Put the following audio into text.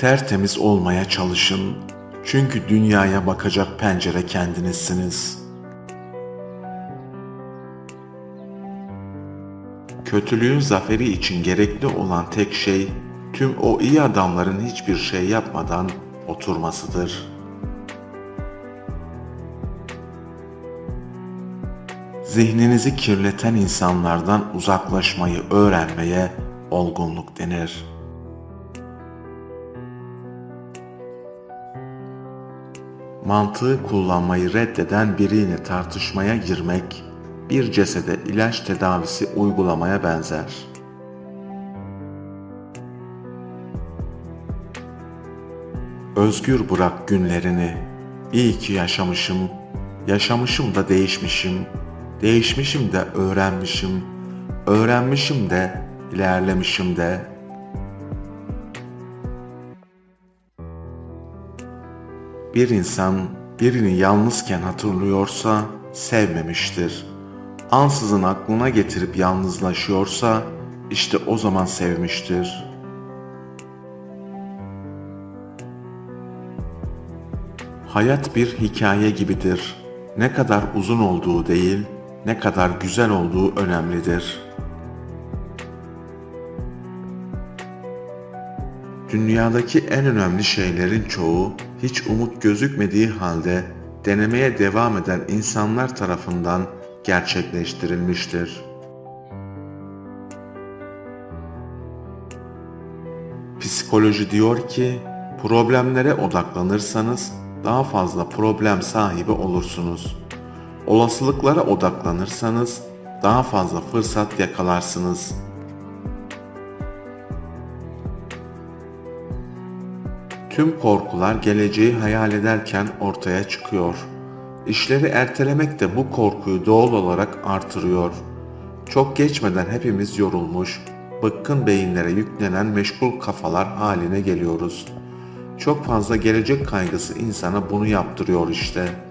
Tertemiz olmaya çalışın. Çünkü dünyaya bakacak pencere kendinizsiniz. Kötülüğün zaferi için gerekli olan tek şey tüm o iyi adamların hiçbir şey yapmadan oturmasıdır. Zihninizi kirleten insanlardan uzaklaşmayı öğrenmeye olgunluk denir. Mantığı kullanmayı reddeden biriyle tartışmaya girmek, bir cesede ilaç tedavisi uygulamaya benzer. Özgür bırak günlerini. İyi ki yaşamışım. Yaşamışım da değişmişim. Değişmişim de öğrenmişim. Öğrenmişim de ilerlemişim de. Bir insan birini yalnızken hatırlıyorsa sevmemiştir. Ansızın aklına getirip yalnızlaşıyorsa işte o zaman sevmiştir. Hayat bir hikaye gibidir. Ne kadar uzun olduğu değil, ne kadar güzel olduğu önemlidir. Dünyadaki en önemli şeylerin çoğu hiç umut gözükmediği halde denemeye devam eden insanlar tarafından gerçekleştirilmiştir. Psikoloji diyor ki, problemlere odaklanırsanız daha fazla problem sahibi olursunuz. Olasılıklara odaklanırsanız daha fazla fırsat yakalarsınız. Tüm korkular geleceği hayal ederken ortaya çıkıyor. İşleri ertelemek de bu korkuyu doğal olarak artırıyor. Çok geçmeden hepimiz yorulmuş, bıkkın beyinlere yüklenen meşgul kafalar haline geliyoruz. Çok fazla gelecek kaygısı insana bunu yaptırıyor işte.''